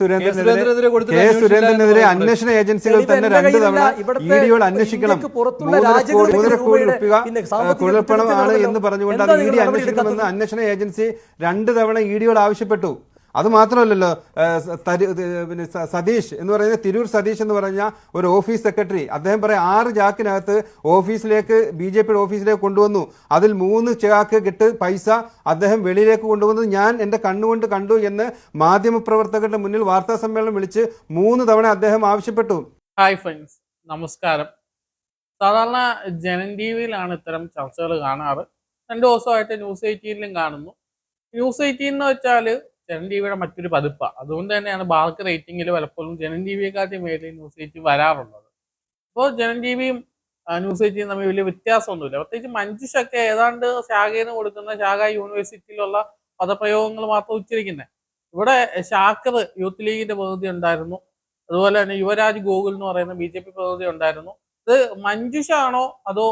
K അന്വേഷണം സുരേന്ദ്രനെതിരെ അന്വേഷണ ഏജൻസികൾ തന്നെ രണ്ട്. തവണ വീഡിയോ ഇ അന്വേഷിക്കണം മൂന്നര കോടി രൂപ കുഴൽപ്പണമാണ് എന്ന് പറഞ്ഞുകൊണ്ട് അത് ഇ നിങ്ങൾ ഡി അന്വേഷിക്കണമെന്ന് അന്വേഷണ ഏജൻസി രണ്ട് തവണ ഇ ഡിയോട് ആവശ്യപ്പെട്ടു. അത് മാത്രമല്ലല്ലോ തരി- പിന്നെ സതീഷ് എന്ന് പറയുന്ന തിരൂർ സതീഷ് എന്ന് പറഞ്ഞ ഒരു ഓഫീസ് സെക്രട്ടറി. അദ്ദേഹം പറയാം ആറ് ചാക്കിനകത്ത് ഓഫീസിലേക്ക് ബി ജെ പിയുടെ ഓഫീസിലേക്ക് കൊണ്ടുവന്നു. അതിൽ മൂന്ന് ചാക്ക് കിട്ട് പൈസ അദ്ദേഹം വെളിയിലേക്ക് കൊണ്ടുവന്നത് ഞാൻ എന്റെ കണ്ണുകൊണ്ട് കണ്ടു എന്ന് മാധ്യമപ്രവർത്തകരുടെ മുന്നിൽ വാർത്താ സമ്മേളനം വിളിച്ച് മൂന്ന് തവണ അദ്ദേഹം ആവശ്യപ്പെട്ടു. ഹായ് ഫ്രണ്ട്സ് നമസ്കാരം. സാധാരണ ജനൻ ടി വിയിലാണ് ഇത്തരം ചർച്ചകൾ കാണാറ്. രണ്ട് ദിവസമായിട്ട് ന്യൂസ് എയ്റ്റീനിലും കാണുന്നു. ന്യൂസ് എയ്റ്റീൻ എന്ന് വെച്ചാൽ ജനൻ ടി വിയുടെ മറ്റൊരു പതിപ്പാണ് അതുകൊണ്ട് തന്നെയാണ് ബാർക്ക് റേറ്റിംഗിൽ പലപ്പോഴും ജനൻ ടി വിയെക്കാട്ടി മേലിൽ ന്യൂസ് എയ്റ്റ് വരാറുള്ളത്. അപ്പോൾ ജനൻ ടി വിയും ന്യൂസ് എയ്റ്റിയും തമ്മിൽ വലിയ വ്യത്യാസമൊന്നുമില്ല. പ്രത്യേകിച്ച് മഞ്ജുഷൊക്കെ ഏതാണ്ട് ശാഖയിൽ നിന്ന് കൊടുക്കുന്ന ശാഖ യൂണിവേഴ്സിറ്റിയിലുള്ള പദപ്രയോഗങ്ങൾ മാത്രം ഉച്ചരിക്കുന്നത് ഇവിടെ ഷാക്കർ യൂത്ത് ലീഗിന്റെ പ്രതിനിധി ഉണ്ടായിരുന്നു. അതുപോലെ തന്നെ യുവരാജ് ഗോകുൽ എന്ന് പറയുന്ന ബി ജെ പി പ്രതിനിധി ഉണ്ടായിരുന്നു. ഇത് മഞ്ജുഷ ആണോ അതോ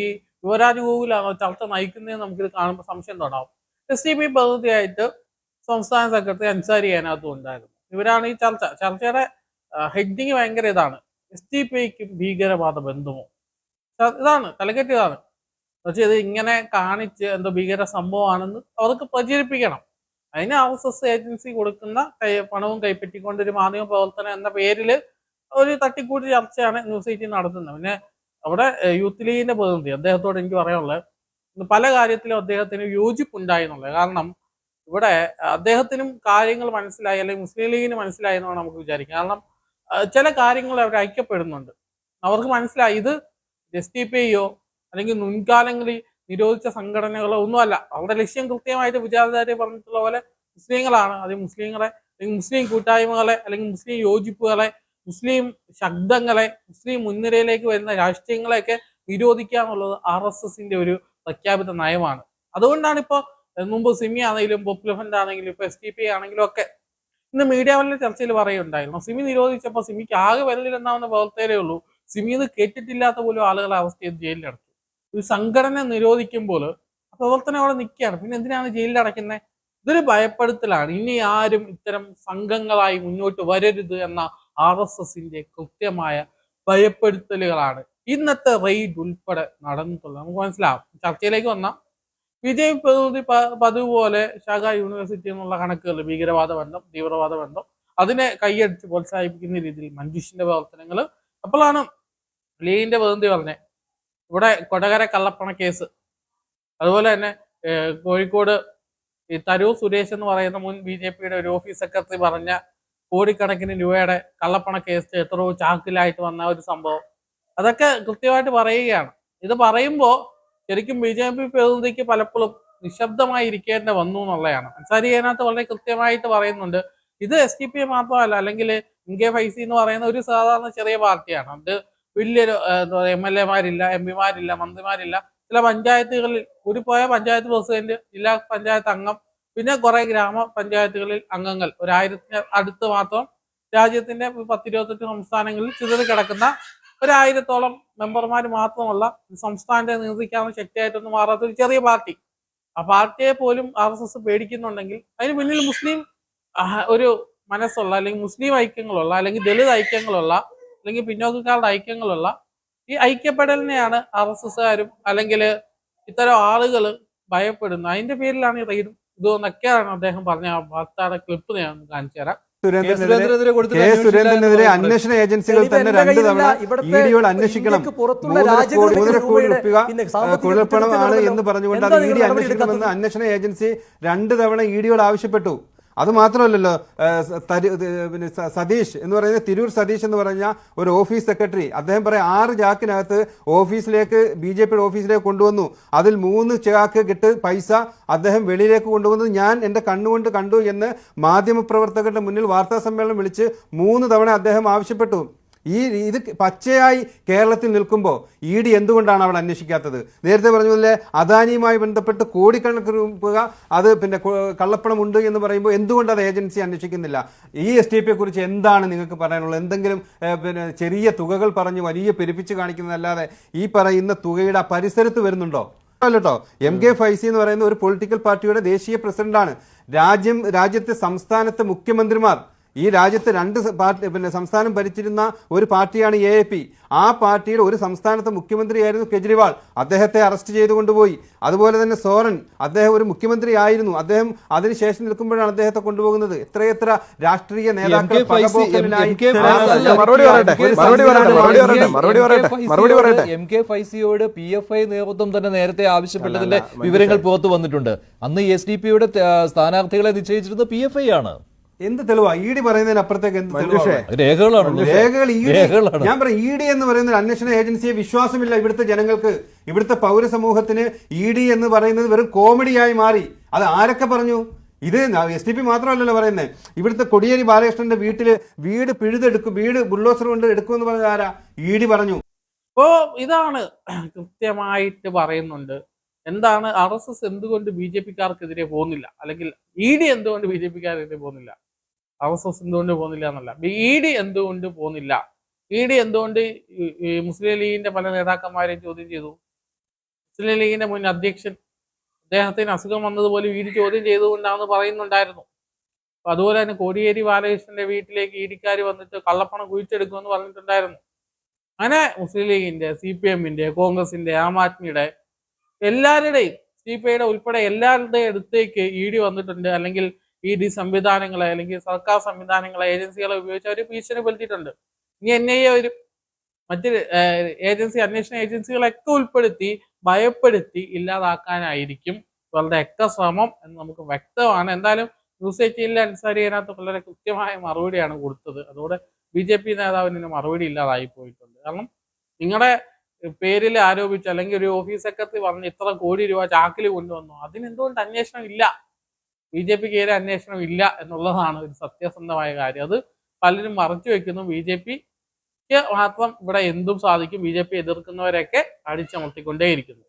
ഈ യുവരാജ് ഗോകുലാണോ ചർച്ച നയിക്കുന്നതെന്ന് നമുക്കിത് കാണുമ്പോൾ സംശയം തുടങ്ങാം എസ് ഡി പി പ്രതിനിധിയായിട്ട് സംസ്ഥാന സെക്രട്ടറി അൻസാരി അതിനകത്തും ഉണ്ടായിരുന്നു. ഇവരാണ് ഈ ചർച്ച. ചർച്ചയുടെ ഹെഡിങ് ഭയങ്കര ഇതാണ്. എസ് ഡി പി ഐക്ക് ഭീകരവാദ ബന്ധമോ? ഇതാണ് തലക്കെട്ട് ഇതാണ് പക്ഷേ ഇത് ഇങ്ങനെ കാണിച്ച് എന്തോ ഭീകര സംഭവമാണെന്ന് അവർക്ക് പ്രചരിപ്പിക്കണം. അതിന് ആർ എസ് എസ് ഏജൻസി കൊടുക്കുന്ന കൈ പണവും കൈപ്പറ്റിക്കൊണ്ട് ഒരു മാധ്യമ പ്രവർത്തനം എന്ന പേരിൽ ഒരു തട്ടിക്കൂട്ടി ചർച്ചയാണ് ന്യൂസ് എയ്റ്റീൻ നടത്തുന്നത്. പിന്നെ അവിടെ യൂത്ത് ലീഗിന്റെ പ്രതിനിധി അദ്ദേഹത്തോട് എനിക്ക് പറയാനുള്ളത് പല കാര്യത്തിലും അദ്ദേഹത്തിന് യോജിപ്പുണ്ടായി എന്നുള്ളത്. കാരണം ഇവിടെ അദ്ദേഹത്തിനും കാര്യങ്ങൾ മനസ്സിലായി അല്ലെങ്കിൽ മുസ്ലിം ലീഗിന് മനസ്സിലായി എന്നാണ് നമുക്ക് വിചാരിക്കാം കാരണം ചില കാര്യങ്ങൾ അവർ ഐക്യപ്പെടുന്നുണ്ട്. അവർക്ക് മനസ്സിലായി ഇത് എസ് ടി പി ഐയോ അല്ലെങ്കിൽ മുൻകാലങ്ങളിൽ നിരോധിച്ച സംഘടനകളോ ഒന്നുമല്ല. അവരുടെ ലക്ഷ്യം കൃത്യമായിട്ട് വിചാരധാര പറഞ്ഞിട്ടുള്ള പോലെ മുസ്ലിങ്ങളാണ്. അത് മുസ്ലിങ്ങളെ അല്ലെങ്കിൽ മുസ്ലിം കൂട്ടായ്മകളെ അല്ലെങ്കിൽ മുസ്ലിം യോജിപ്പുകളെ മുസ്ലിം ശബ്ദങ്ങളെ മുസ്ലിം മുൻനിരയിലേക്ക് വരുന്ന രാഷ്ട്രീയങ്ങളെയൊക്കെ നിരോധിക്കുക എന്നുള്ളത് ആർ എസ് എസിന്റെ ഒരു പ്രഖ്യാപിത നയമാണ്. അതുകൊണ്ടാണ് ഇപ്പോൾ മുമ്പ് സിമി ആണെങ്കിലും പോപ്പുലർ ഫ്രണ്ട് ആണെങ്കിലും ഇപ്പൊ എസ് ടി പി ആണെങ്കിലും ഒക്കെ ഇന്ന് മീഡിയ വല്ല ചർച്ചയിൽ പറയുണ്ടായിരുന്നു സിമി നിരോധിച്ചപ്പോൾ സിമിക്ക് ആകെ വിരലിലെന്നാവുന്ന പ്രവർത്തകരേ ഉള്ളൂ. സിമിന്ന് കേട്ടിട്ടില്ലാത്ത പോലും ആളുകളെ അവസ്ഥ ജയിലിലടച്ചു. ഒരു സംഘടന നിരോധിക്കുമ്പോൾ പ്രവർത്തനം അവിടെ നിൽക്കുകയാണ്. പിന്നെ എന്തിനാണ് ജയിലിൽ അടയ്ക്കുന്നത്? ഇതൊരു ഭയപ്പെടുത്തലാണ്. ഇനി ആരും ഇത്തരം സംഘങ്ങളായി മുന്നോട്ട് വരരുത് എന്ന ആർ എസ് എസിന്റെ കൃത്യമായ ഭയപ്പെടുത്തലുകളാണ് ഇന്നത്തെ റെയ്ഡ് ഉൾപ്പെടെ നടന്നിട്ടുള്ളത്. നമുക്ക് മനസ്സിലാവും. ചർച്ചയിലേക്ക് വന്നാൽ വിജയ് പ്രതിനിധി പതിവ് പോലെ ശാഖ യൂണിവേഴ്സിറ്റി എന്നുള്ള കണക്കുകൾ ഭീകരവാദ ബന്ധം തീവ്രവാദ ബന്ധം അതിനെ കൈയടിച്ച് പ്രോത്സാഹിപ്പിക്കുന്ന രീതിയിൽ മഞ്ജുഷിന്റെ പ്രവർത്തനങ്ങൾ. അപ്പോഴാണ് ലീഗിന്റെ പ്രതിനിധി പറഞ്ഞത് ഇവിടെ കൊടകര കള്ളപ്പണ കേസ്. അതുപോലെ തന്നെ കോഴിക്കോട് ഈ തരൂർ സുരേഷ് എന്ന് പറയുന്ന മുൻ ബി ജെ പിയുടെ ഒരു ഓഫീസ് സെക്രട്ടറി പറഞ്ഞ കോടിക്കണക്കിന് രൂപയുടെ കള്ളപ്പണ കേസ് എത്രയോ ചാക്കിലായിട്ട് വന്ന ഒരു സംഭവം. അതൊക്കെ കൃത്യമായിട്ട് പറയുകയാണ്. ഇത് പറയുമ്പോൾ ശരിക്കും ബി ജെ പി പ്രതിനിധിക്ക് പലപ്പോഴും നിശബ്ദമായി വന്നു എന്നുള്ളതാണ്. അൻസാരി അതിനകത്ത് വളരെ കൃത്യമായിട്ട് പറയുന്നുണ്ട്. ഇത് എസ് ഡി പി മാത്രമല്ല അല്ലെങ്കിൽ കെ ഫൈസി എന്ന് പറയുന്ന ഒരു സാധാരണ ചെറിയ പാർട്ടിയാണ്. അത് വലിയൊരു എന്താ പറയുക എം എൽ എമാരില്ല എം പിമാരില്ല മന്ത്രിമാരില്ല. ചില പഞ്ചായത്തുകളിൽ ഒരു പോയ പഞ്ചായത്ത് പ്രസിഡന്റ് ജില്ലാ പഞ്ചായത്ത് അംഗം പിന്നെ കുറെ ഗ്രാമപഞ്ചായത്തുകളിൽ അംഗങ്ങൾ. ഒരായിരത്തിന് അടുത്ത് മാത്രം രാജ്യത്തിന്റെ പത്തിരുപത്തെട്ട് സംസ്ഥാനങ്ങളിൽ ചിതറി കിടക്കുന്ന ഒരായിരത്തോളം മെമ്പർമാർ മാത്രമുള്ള സംസ്ഥാനത്തെ നിയന്ത്രിക്കാവുന്ന ശക്തിയായിട്ടൊന്നും മാറാത്ത ഒരു ചെറിയ പാർട്ടി. ആ പാർട്ടിയെ പോലും ആർ എസ് എസ് പേടിക്കുന്നുണ്ടെങ്കിൽ അതിന് പിന്നിൽ മുസ്ലിം ഒരു മനസ്സുള്ള അല്ലെങ്കിൽ മുസ്ലിം ഐക്യങ്ങളുള്ള അല്ലെങ്കിൽ ദളിത് ഐക്യങ്ങളുള്ള അല്ലെങ്കിൽ പിന്നോക്കക്കാരുടെ ഐക്യങ്ങളുള്ള ഈ ഐക്യപ്പെടലിനെയാണ് ആർ എസ് എസ്സുകാരും അല്ലെങ്കിൽ ഇത്തരം ആളുകൾ ഭയപ്പെടുന്നത്. അതിന്റെ പേരിലാണ് ഈ റെയ്ഡും ഇതൊന്നൊക്കെയാണ് അദ്ദേഹം പറഞ്ഞ ആ വാർത്തയുടെ ക്ലിപ്പ് ഞാൻ കാണിച്ചു തരാം. കെ സുരേന്ദ്രനെതിരെ അന്വേഷണ ഏജൻസികൾ തന്നെ രണ്ടു തവണ ഇ ഡിയോട് അന്വേഷിക്കണം. മൂന്നര കോടി രൂപ കുഴൽപ്പണമാണ് എന്ന് പറഞ്ഞുകൊണ്ട് അത് ഇ ഡി അന്വേഷിക്കണമെന്ന് അന്വേഷണ ഏജൻസി രണ്ട് തവണ ഇ ഡിയോട് ആവശ്യപ്പെട്ടു. അത് മാത്രമല്ലല്ലോ തരി- പിന്നെ സതീഷ് എന്ന് പറയുന്ന തിരൂർ സതീഷ് എന്ന് പറഞ്ഞ ഒരു ഓഫീസ് സെക്രട്ടറി. അദ്ദേഹം പറയാം ആറ് ചാക്കിനകത്ത് ഓഫീസിലേക്ക് ബി ജെ പിയുടെ ഓഫീസിലേക്ക് കൊണ്ടുവന്നു. അതിൽ മൂന്ന് ചാക്ക് കിട്ട് പൈസ അദ്ദേഹം വെളിയിലേക്ക് കൊണ്ടുവന്നത് ഞാൻ എന്റെ കണ്ണുകൊണ്ട് കണ്ടു എന്ന് മാധ്യമപ്രവർത്തകരുടെ മുന്നിൽ വാർത്താ സമ്മേളനം വിളിച്ച് മൂന്ന് തവണ അദ്ദേഹം ആവശ്യപ്പെട്ടു. ഈ ഇത് പച്ചയായി കേരളത്തിൽ നിൽക്കുമ്പോൾ ഇ ഡി എന്തുകൊണ്ടാണ് അവിടെ അന്വേഷിക്കാത്തത്? നേരത്തെ പറഞ്ഞ പോലെ അദാനിയുമായി ബന്ധപ്പെട്ട് കോടിക്കണക്കിന് രൂപ അത് പിന്നെ കള്ളപ്പണം ഉണ്ട് എന്ന് പറയുമ്പോൾ എന്തുകൊണ്ട് അത് ഏജൻസി അന്വേഷിക്കുന്നില്ല? ഈ എസ് ടി പിയെ കുറിച്ച് എന്താണ് നിങ്ങൾക്ക് പറയാനുള്ളത്? എന്തെങ്കിലും പിന്നെ ചെറിയ തുകകൾ പറഞ്ഞ് വലിയ പെരുപ്പിച്ച് കാണിക്കുന്നതല്ലാതെ ഈ പറയുന്ന തുകയുടെ ആ പരിസരത്ത് വരുന്നുണ്ടോ? അല്ലട്ടോ. എം കെ ഫൈസി എന്ന് പറയുന്ന ഒരു പൊളിറ്റിക്കൽ പാർട്ടിയുടെ ദേശീയ പ്രസിഡന്റാണ്. രാജ്യം രാജ്യത്തെ സംസ്ഥാനത്തെ മുഖ്യമന്ത്രിമാർ ഈ രാജ്യത്ത് രണ്ട് പാർട്ടി പിന്നെ സംസ്ഥാനം ഭരിച്ചിരുന്ന ഒരു പാർട്ടിയാണ് എ എ പി. ആ പാർട്ടിയുടെ ഒരു സംസ്ഥാനത്തെ മുഖ്യമന്ത്രിയായിരുന്നു കെജ്രിവാൾ. അദ്ദേഹത്തെ അറസ്റ്റ് ചെയ്തു കൊണ്ടുപോയി അതുപോലെ തന്നെ സോറൻ അദ്ദേഹം ഒരു മുഖ്യമന്ത്രി ആയിരുന്നു അദ്ദേഹം അതിനുശേഷം നിൽക്കുമ്പോഴാണ് അദ്ദേഹത്തെ കൊണ്ടുപോകുന്നത്. എത്രയെത്ര രാഷ്ട്രീയ നേതാക്കൾ. എം കെ ഫൈസിയോട് പി എഫ് ഐ നേതൃത്വം തന്നെ നേരത്തെ ആവശ്യപ്പെട്ടതിന്റെ വിവരങ്ങൾ പുറത്തു വന്നിട്ടുണ്ട്. അന്ന് എസ് ഡി പിയുടെ സ്ഥാനാർത്ഥികളെ നിശ്ചയിച്ചിരുന്നത് പി എഫ് ഐ ആണ്. എന്ത് തെളിവാ? ഇ ഡി പറയുന്നതിന് അപ്പുറത്തേക്ക് എന്ത് രേഖകൾ ഇ ഡി രേഖകളാണ്. ഞാൻ പറയാം ഇ ഡി എന്ന് പറയുന്ന അന്വേഷണ ഏജൻസിയെ വിശ്വാസമില്ല ഇവിടുത്തെ ജനങ്ങൾക്ക്. ഇവിടുത്തെ പൗരസമൂഹത്തിന് ഇ ഡി എന്ന് പറയുന്നത് വെറും കോമഡിയായി മാറി. അത് ആരൊക്കെ പറഞ്ഞു? ഇത് എസ് ഡി പി മാത്രമല്ലല്ലോ പറയുന്നത് ഇവിടുത്തെ കൊടിയേരി ബാലകൃഷ്ണന്റെ വീട്ടിൽ വീട് പിഴുതെടുക്കും വീട് ബുള്ളോസർ കൊണ്ട് എടുക്കുമെന്ന് പറഞ്ഞ ആരാ? ഇ ഡി പറഞ്ഞു. അപ്പോ ഇതാണ് കൃത്യമായിട്ട് പറയുന്നുണ്ട്. എന്താണ് ആർ എസ് എസ് എന്തുകൊണ്ട് ബി ജെ പിക്കാർക്കെതിരെ പോകുന്നില്ല? അല്ലെങ്കിൽ ഇ ഡി എന്തുകൊണ്ട് ബി ജെ പിക്കാർക്കെതിരെ പോകുന്നില്ല? ആർ എസ് എസ് എന്തുകൊണ്ട് പോകുന്നില്ല എന്നല്ല. ഇ ഡി എന്തുകൊണ്ട് പോകുന്നില്ല? ഇ ഡി എന്തുകൊണ്ട് മുസ്ലിം ലീഗിന്റെ പല നേതാക്കന്മാരെയും ചോദ്യം ചെയ്തു? മുസ്ലിം ലീഗിന്റെ മുൻ അധ്യക്ഷൻ അദ്ദേഹത്തിന് അസുഖം വന്നതുപോലെ ഇ ഡി ചോദ്യം ചെയ്തുകൊണ്ടാണെന്ന് പറയുന്നുണ്ടായിരുന്നു. അപ്പൊ അതുപോലെ തന്നെ കോടിയേരി ബാലകൃഷ്ണന്റെ വീട്ടിലേക്ക് ഇ ഡിക്കാർ വന്നിട്ട് കള്ളപ്പണം കുഴിച്ചെടുക്കുമെന്ന് പറഞ്ഞിട്ടുണ്ടായിരുന്നു. അങ്ങനെ മുസ്ലിം ലീഗിന്റെ സി പി എമ്മിന്റെ കോൺഗ്രസിന്റെ ആം ആദ്മിയുടെ എല്ലാവരുടെയും സി പി ഐയുടെ ഉൾപ്പെടെ എല്ലാവരുടെയും അടുത്തേക്ക് ഇ ഡി വന്നിട്ടുണ്ട്. അല്ലെങ്കിൽ ഇ ഡി സംവിധാനങ്ങളെ അല്ലെങ്കിൽ സർക്കാർ സംവിധാനങ്ങളെ ഏജൻസികളെ ഉപയോഗിച്ച് അവർ ഭീഷണിപ്പെടുത്തിയിട്ടുണ്ട് ഇനി എൻ ഐ എ ഒരു മറ്റ് ഏജൻസി അന്വേഷണ ഏജൻസികളൊക്കെ ഉൾപ്പെടുത്തി ഭയപ്പെടുത്തി ഇല്ലാതാക്കാനായിരിക്കും ഇവരുടെ ഒക്കെ ശ്രമം എന്ന് നമുക്ക് വ്യക്തമാണ്. എന്തായാലും ന്യൂസ് എയ്റ്റീനിലെ അൻസാരി അതിനകത്ത് വളരെ കൃത്യമായ മറുപടിയാണ് കൊടുത്തത്. അതോടെ ബി ജെ പി നേതാവിന് മറുപടി ഇല്ലാതായി പോയിട്ടുണ്ട്. കാരണം നിങ്ങളുടെ പേരിൽ ആരോപിച്ചു അല്ലെങ്കിൽ ഒരു ഓഫീസ് സെക്രട്ടറി പറഞ്ഞു ഇത്ര കോടി രൂപ ചാക്കിൽ കൊണ്ടുവന്നു അതിനെന്തുകൊണ്ട് അന്വേഷണം ഇല്ല? ബി ജെ പിക്ക് ഏറെ അന്വേഷണം ഇല്ല എന്നുള്ളതാണ് ഒരു സത്യസന്ധമായ കാര്യം. അത് പലരും മറച്ചു വെക്കുന്നു. ബി ജെ പിക്ക് മാത്രം ഇവിടെ എന്തും സാധിക്കും. ബി ജെ പി എതിർക്കുന്നവരൊക്കെ അടിച്ചമർത്തിക്കൊണ്ടേയിരിക്കുന്നു.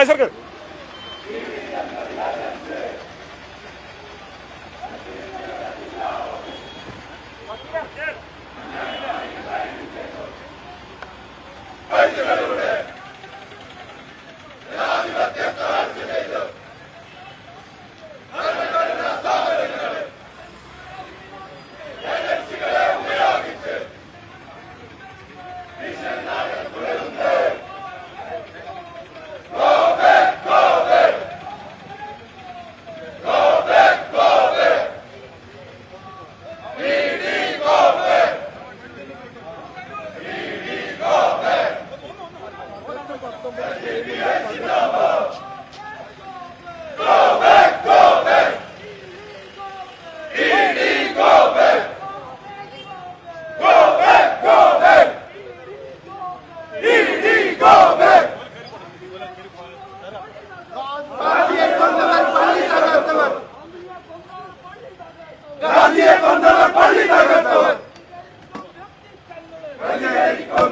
രാജ് സർക്കാർ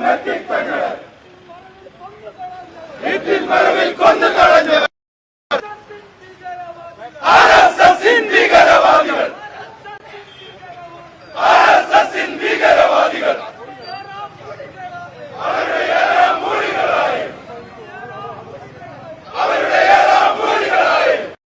Praticamente